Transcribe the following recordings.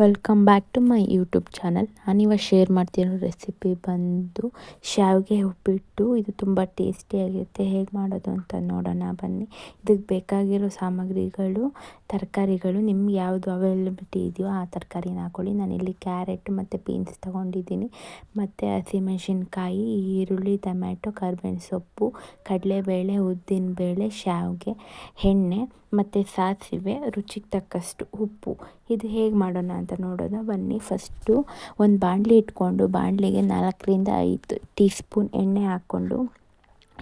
Welcome back to my YouTube channel ನಾನಿವಾಗ share ಮಾಡ್ತಿರೋ recipe ಬಂದು ಶಾವಿಗೆ ಉಪ್ಪಿಟ್ಟು. ಇದು ತುಂಬ ಟೇಸ್ಟಿಯಾಗಿರುತ್ತೆ ಹೇಗೆ ಮಾಡೋದು ಅಂತ ನೋಡೋಣ, ಬನ್ನಿ. ಇದಕ್ಕೆ ಬೇಕಾಗಿರೋ ಸಾಮಗ್ರಿಗಳು, ತರಕಾರಿಗಳು ನಿಮ್ಗೆ ಯಾವುದು ಅವೈಲಬಿಲಿಟಿ ಇದೆಯೋ ಆ ತರಕಾರಿನ ಹಾಕೊಳ್ಳಿ. ನಾನಿಲ್ಲಿ ಕ್ಯಾರೆಟ್ ಮತ್ತು ಬೀನ್ಸ್ ತೊಗೊಂಡಿದ್ದೀನಿ. ಮತ್ತು ಹಸಿಮೆಣಸಿನ್ಕಾಯಿ ಈರುಳ್ಳಿ, ಟೊಮ್ಯಾಟೊ, ಕರ್ಬೇವಿನ ಸೊಪ್ಪು, ಕಡಲೆಬೇಳೆ ಉದ್ದಿನಬೇಳೆ ಶಾವಿಗೆ ಎಣ್ಣೆ, ಮತ್ತು ಸಾಸಿವೆ, ರುಚಿಗೆ ತಕ್ಕಷ್ಟು ಉಪ್ಪು. ಇದು ಹೇಗೆ ಮಾಡೋಣ ಅಂತ ನೋಡೋಣ. ಬನ್ನಿ ಫಸ್ಟು ಒಂದು ಬಾಣಲಿ ಇಟ್ಕೊಂಡು ಬಾಣಲಿಗೆ ನಾಲ್ಕರಿಂದ ಐದು ಟೀ ಸ್ಪೂನ್ ಎಣ್ಣೆ ಹಾಕ್ಕೊಂಡು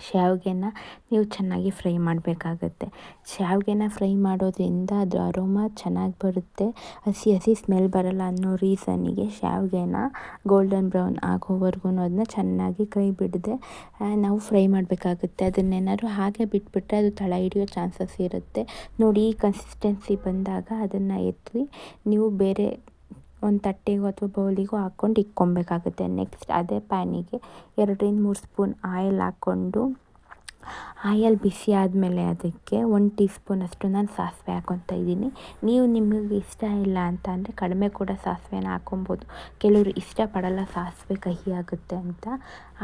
ಶಾವಿಗೆನ ನೀವು ಚೆನ್ನಾಗಿ ಫ್ರೈ ಮಾಡಬೇಕಾಗತ್ತೆ. ಶಾವಿಗೆನ ಫ್ರೈ ಮಾಡೋದ್ರಿಂದ ಅದು ಅರೋಮಾ ಚೆನ್ನಾಗಿ ಬರುತ್ತೆ. ಹಸಿ ಹಸಿ ಸ್ಮೆಲ್ ಬರಲ್ಲ ಅನ್ನೋ ರೀಸನ್ನಿಗೆ ಶಾವಿಗೆನ ಗೋಲ್ಡನ್ ಬ್ರೌನ್ ಆಗೋವರೆಗೂ ಅದನ್ನ ಚೆನ್ನಾಗಿ ಕೈ ಬಿಡದೆ ನಾವು ಫ್ರೈ ಮಾಡಬೇಕಾಗುತ್ತೆ. ಅದನ್ನೇನಾದ್ರು ಹಾಗೆ ಬಿಟ್ಬಿಟ್ರೆ ಅದು ತಳ ಹಿಡಿಯೋ ಚಾನ್ಸಸ್ ಇರುತ್ತೆ. ನೋಡಿ ಕನ್ಸಿಸ್ಟೆನ್ಸಿ ಬಂದಾಗ ಅದನ್ನು ಎತ್ತಿ ನೀವು ಬೇರೆ ಒಂದು ತಟ್ಟೆಗೋ ಅಥವಾ ಬೌಲಿಗೂ ಹಾಕ್ಕೊಂಡು ಇಕ್ಕೊಬೇಕಾಗುತ್ತೆ ನೆಕ್ಸ್ಟ್ ಅದೇ ಪ್ಯಾನಿಗೆ ಎರಡರಿಂದ ಮೂರು ಸ್ಪೂನ್ ಆಯಿಲ್ ಹಾಕ್ಕೊಂಡು ಆಯಲ್ ಬಿಸಿ ಆದಮೇಲೆ ಅದಕ್ಕೆ ಒಂದು ಟೀ ಸ್ಪೂನಷ್ಟು ನಾನು ಸಾಸಿವೆ ಹಾಕೊತಾ ಇದ್ದೀನಿ. ನೀವು ನಿಮಗೆ ಇಷ್ಟ ಇಲ್ಲ ಅಂತ ಅಂದರೆ ಕಡಿಮೆ ಕೂಡ ಸಾಸಿವೆನ ಹಾಕ್ಕೊಬೋದು ಕೆಲವರು ಇಷ್ಟಪಡಲ್ಲ ಸಾಸಿವೆ ಕಹಿ ಆಗುತ್ತೆ ಅಂತ.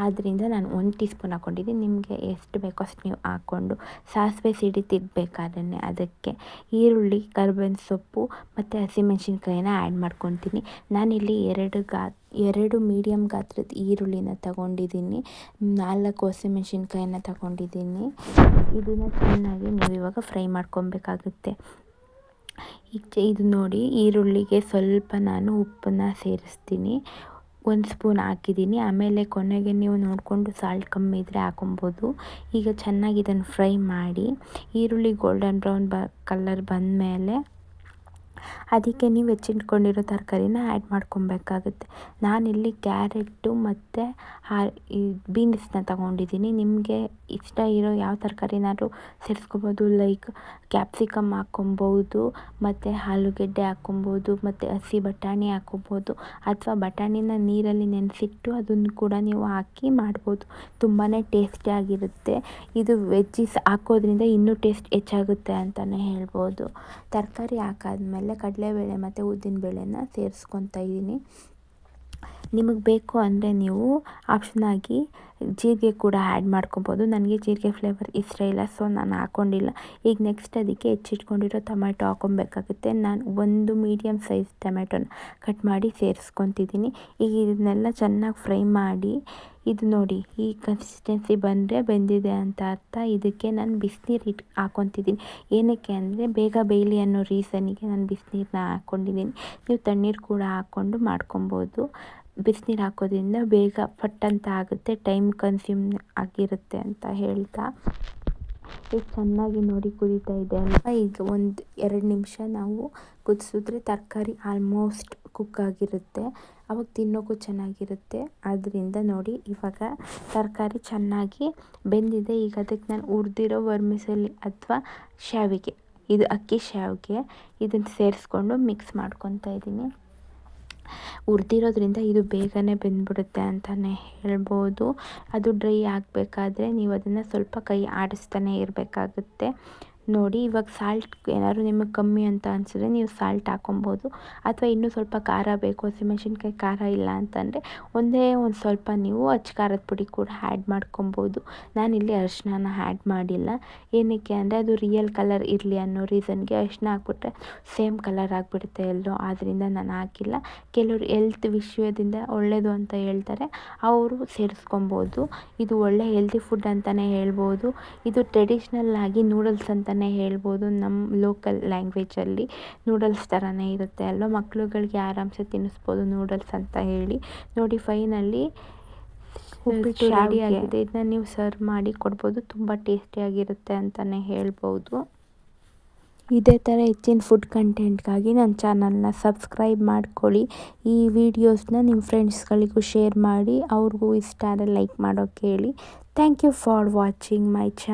ಆದ್ದರಿಂದ ನಾನು ಒಂದು ಟೀ ಸ್ಪೂನ್ ಹಾಕ್ಕೊಂಡಿದ್ದೀನಿ ನಿಮಗೆ ಎಷ್ಟು ಬೇಕೋ ಅಷ್ಟು ನೀವು ಹಾಕ್ಕೊಂಡು ಸಾಸಿವೆ ಸಿಡಿತಿರ್ಬೇಕಾದ್ರೆ ಅದಕ್ಕೆ ಈರುಳ್ಳಿ, ಕರ್ಬೇವಿನ ಸೊಪ್ಪು ಮತ್ತು ಹಸಿಮೆಣ್ಸಿನ್ಕಾಯಿನ ಆ್ಯಡ್ ಮಾಡ್ಕೊತೀನಿ. ನಾನಿಲ್ಲಿ ಎರಡು ಗಾ ಎರಡು ಮೀಡಿಯಮ್ ಗಾತ್ರದ ಈರುಳ್ಳಿನ ತಗೊಂಡಿದ್ದೀನಿ. ನಾಲ್ಕು ಹಸಿಮೆಣ್ಸಿನ್ಕಾಯಿನ ತಗೊಂಡಿದ್ದೀನಿ. ಇದನ್ನು ಚೆನ್ನಾಗಿ ನೀವು ಇವಾಗ ಫ್ರೈ ಮಾಡ್ಕೊಬೇಕಾಗುತ್ತೆ. ಈಚೆ ಇದು ನೋಡಿ, ಈರುಳ್ಳಿಗೆ ಸ್ವಲ್ಪ ನಾನು ಉಪ್ಪನ್ನು ಸೇರಿಸ್ತೀನಿ. ಒಂದು ಸ್ಪೂನ್ ಹಾಕಿದ್ದೀನಿ. ಆಮೇಲೆ ಕೊನೆಗೆ ನೀವು ನೋಡಿಕೊಂಡು ಸಾಲ್ಟ್ ಕಮ್ಮಿ ಇದ್ದರೆ ಹಾಕೊಬೋದು. ಈಗ ಚೆನ್ನಾಗಿ ಇದನ್ನು ಫ್ರೈ ಮಾಡಿ, ಈರುಳ್ಳಿ ಗೋಲ್ಡನ್ ಬ್ರೌನ್ ಬ ಕಲರ್ ಬಂದಮೇಲೆ ಅದಕ್ಕೆ ನೀವು ಹೆಚ್ಚಿಟ್ಕೊಂಡಿರೋ ತರಕಾರಿನ ಆ್ಯಡ್ ಮಾಡ್ಕೊಬೇಕಾಗುತ್ತೆ. ನಾನಿಲ್ಲಿ ಕ್ಯಾರೆಟು ಮತ್ತು ಈ ಬೀನ್ಸ್ನ ತಗೊಂಡಿದ್ದೀನಿ. ನಿಮಗೆ ಇಷ್ಟ ಇರೋ ಯಾವ ತರಕಾರಿನಾದ್ರೂ ಸೇರಿಸ್ಕೊಬೋದು. ಲೈಕ್ ಕ್ಯಾಪ್ಸಿಕಮ್ ಹಾಕ್ಕೊಬೋದು, ಮತ್ತು ಆಲೂಗೆಡ್ಡೆ ಹಾಕ್ಕೊಬೋದು, ಮತ್ತು ಹಸಿ ಬಟಾಣಿ ಹಾಕ್ಕೊಬೋದು, ಅಥವಾ ಬಟಾಣಿನ ನೀರಲ್ಲಿ ನೆನೆಸಿಟ್ಟು ಅದನ್ನು ಕೂಡ ನೀವು ಹಾಕಿ ಮಾಡ್ಬೋದು. ತುಂಬಾ ಟೇಸ್ಟಿಯಾಗಿರುತ್ತೆ ಇದು ವೆಜ್ಜಿಸ್ ಹಾಕೋದ್ರಿಂದ ಇನ್ನೂ ಟೇಸ್ಟ್ ಹೆಚ್ಚಾಗುತ್ತೆ ಅಂತಲೇ ಹೇಳ್ಬೋದು. ತರಕಾರಿ ಹಾಕಾದ್ಮೇಲೆ ಕಡಲೆಬೇಳೆ ಮತ್ತು ಉದ್ದಿನ ಬೇಳೆನ ಸೇರಿಸ್ಕೊತಾ ಇದ್ದೀನಿ ನಿಮಗೆ ಬೇಕು ಅಂದರೆ ನೀವು ಆಪ್ಷನಾಗಿ ಜೀರಿಗೆ ಕೂಡ ಆ್ಯಡ್ ಮಾಡ್ಕೊಬೋದು. ನನಗೆ ಜೀರಿಗೆ ಫ್ಲೇವರ್ ಇಷ್ಟ ಇಲ್ಲ ಸೊ ನಾನು ಹಾಕ್ಕೊಂಡಿಲ್ಲ ಈಗ ನೆಕ್ಸ್ಟ್ ಅದಕ್ಕೆ ಹೆಚ್ಚಿಟ್ಕೊಂಡಿರೋ ಟೊಮ್ಯಾಟೊ ಹಾಕೊಬೇಕಾಗುತ್ತೆ. ನಾನು ಒಂದು ಮೀಡಿಯಮ್ ಸೈಜ್ ಟೊಮ್ಯಾಟೊನ ಕಟ್ ಮಾಡಿ ಸೇರಿಸ್ಕೊತಿದ್ದೀನಿ. ಈಗ ಇದನ್ನೆಲ್ಲ ಚೆನ್ನಾಗಿ ಫ್ರೈ ಮಾಡಿ, ಇದು ನೋಡಿ, ಈ ಕನ್ಸಿಸ್ಟೆನ್ಸಿ ಬಂದರೆ ಬೆಂದಿದೆ ಅಂತ ಅರ್ಥ. ಇದಕ್ಕೆ ನಾನು ಬಿಸಿನೀರು ಇಟ್ ಹಾಕ್ಕೊತಿದ್ದೀನಿ ಏನಕ್ಕೆ ಅಂದರೆ ಬೇಗ ಬೇಯಲಿ ಅನ್ನೋ ರೀಸನಿಗೆ ನಾನು ಬಿಸಿನೀರನ್ನ ಹಾಕ್ಕೊಂಡಿದ್ದೀನಿ ನೀವು ತಣ್ಣೀರು ಕೂಡ ಹಾಕ್ಕೊಂಡು ಮಾಡ್ಕೊಬೋದು. ಬಿಸಿನೀರು ಹಾಕೋದ್ರಿಂದ ಬೇಗ ಫಟ್ ಅಂತ ಆಗುತ್ತೆ ಟೈಮ್ ಕನ್ಸ್ಯೂಮ್ ಆಗಿರುತ್ತೆ ಅಂತ ಹೇಳ್ತಾ. ಈಗ ಚೆನ್ನಾಗಿ ನೋಡಿ ಕುದೀತಾ ಇದೆ ಅಲ್ವಾ? ಈಗ ಒಂದು ಎರಡು ನಿಮಿಷ ನಾವು ಕುದಿಸಿದ್ರೆ ತರಕಾರಿ ಆಲ್ಮೋಸ್ಟ್ ಕುಕ್ ಆಗಿರುತ್ತೆ. ಅವಾಗ ತಿನ್ನೋಕ್ಕೂ ಚೆನ್ನಾಗಿರುತ್ತೆ. ಆದ್ದರಿಂದ ನೋಡಿ ಇವಾಗ ತರಕಾರಿ ಚೆನ್ನಾಗಿ ಬೆಂದಿದೆ. ಈಗ ಅದಕ್ಕೆ ನಾನು ಉರಿದಿರೋ ವರ್ಮಿಸಲ್ಲಿ ಅಥವಾ ಶಾವಿಗೆ, ಇದು ಅಕ್ಕಿ ಶಾವಿಗೆ ಇದನ್ನು ಸೇರಿಸ್ಕೊಂಡು ಮಿಕ್ಸ್ ಮಾಡ್ಕೊತಾ ಇದ್ದೀನಿ. ಹುರಿದಿರೋದ್ರಿಂದ ಇದು ಬೇಗನೆ ಬೆಂದ್ಬಿಡುತ್ತೆ ಅಂತಲೇ ಹೇಳ್ಬೋದು. ಅದು ಡ್ರೈ ಆಗಬೇಕಾದ್ರೆ ನೀವು ಅದನ್ನು ಸ್ವಲ್ಪ ಕೈ ಆಡಿಸ್ತಾನೆ ಇರಬೇಕಾಗುತ್ತೆ. ನೋಡಿ, ಇವಾಗ ಸಾಲ್ಟ್ ಏನಾದ್ರು ನಿಮಗೆ ಕಮ್ಮಿ ಅಂತ ಅನಿಸಿದ್ರೆ ನೀವು ಸಾಲ್ಟ್ ಹಾಕೊಬೋದು. ಅಥವಾ ಇನ್ನೂ ಸ್ವಲ್ಪ ಖಾರ ಬೇಕು, ಹಸಿಮೆಣ್ಸಿನ್ಕಾಯಿ ಖಾರ ಇಲ್ಲ ಅಂತಂದರೆ ಒಂದೇ ಒಂದು ಸ್ವಲ್ಪ ನೀವು ಅಚ್ಚ ಖಾರದ ಪುಡಿ ಕೂಡ ಆ್ಯಡ್ ಮಾಡ್ಕೊಬೋದು. ನಾನಿಲ್ಲಿ ಅರಿಶಿನ ಆ್ಯಡ್ ಮಾಡಿಲ್ಲ. ಏನಕ್ಕೆ ಅಂದರೆ ಅದು ರಿಯಲ್ ಕಲರ್ ಇರಲಿ ಅನ್ನೋ ರೀಸನ್ಗೆ ಅರಿಶಿನ ಹಾಕ್ಬಿಟ್ರೆ ಸೇಮ್ ಕಲರ್ ಆಗಿಬಿಡುತ್ತೆ ಎಲ್ಲೋ ಆದ್ದರಿಂದ ನಾನು ಹಾಕಿಲ್ಲ. ಕೆಲವರು ಹೆಲ್ತ್ ವಿಷಯದಿಂದ ಒಳ್ಳೆಯದು ಅಂತ ಹೇಳ್ತಾರೆ, ಅವರು ಸೇರಿಸ್ಕೊಬೋದು. ಇದು ಒಳ್ಳೆ ಹೆಲ್ತಿ ಫುಡ್ ಅಂತಲೇ ಹೇಳ್ಬೋದು. ಇದು ಟ್ರೆಡಿಷ್ನಲ್ ಆಗಿ ನೂಡಲ್ಸ್ ಅಂತ ಅಂತಲೇ ಹೇಳ್ಬೋದು ನಮ್ಮ ಲೋಕಲ್ ಲ್ಯಾಂಗ್ವೇಜಲ್ಲಿ ನೂಡಲ್ಸ್ ಥರನೇ ಇರುತ್ತೆ ಅಲ್ವ? ಮಕ್ಳುಗಳಿಗೆ ಆರಾಮ್ಸೆ ತಿನ್ನಿಸ್ಬೋದು ನೂಡಲ್ಸ್ ಅಂತ ಹೇಳಿ. ನೋಡಿ ಫೈನಲ್ಲಿ ಉಪ್ಪಿಟ್ಟು ರೆಡಿ ಆಗಿದೆ. ಇದನ್ನ ನೀವು ಸರ್ವ್ ಮಾಡಿ ಕೊಡ್ಬೋದು. ತುಂಬ ಟೇಸ್ಟಿಯಾಗಿರುತ್ತೆ ಅಂತಲೇ ಹೇಳ್ಬೋದು. ಇದೇ ಥರ ಹೆಚ್ಚಿನ ಫುಡ್ ಕಂಟೆಂಟ್ಗಾಗಿ ನನ್ನ ಚಾನಲ್ನ ಸಬ್ಸ್ಕ್ರೈಬ್ ಮಾಡ್ಕೊಳ್ಳಿ. ಈ ವಿಡಿಯೋಸ್ನ ನಿಮ್ಮ ಫ್ರೆಂಡ್ಸ್ಗಳಿಗೂ ಶೇರ್ ಮಾಡಿ ಅವ್ರಿಗೂ ಇಷ್ಟ ಆದರೆ ಲೈಕ್ ಮಾಡೋಕ್ಕೆ ಹೇಳಿ thank you for watching my channel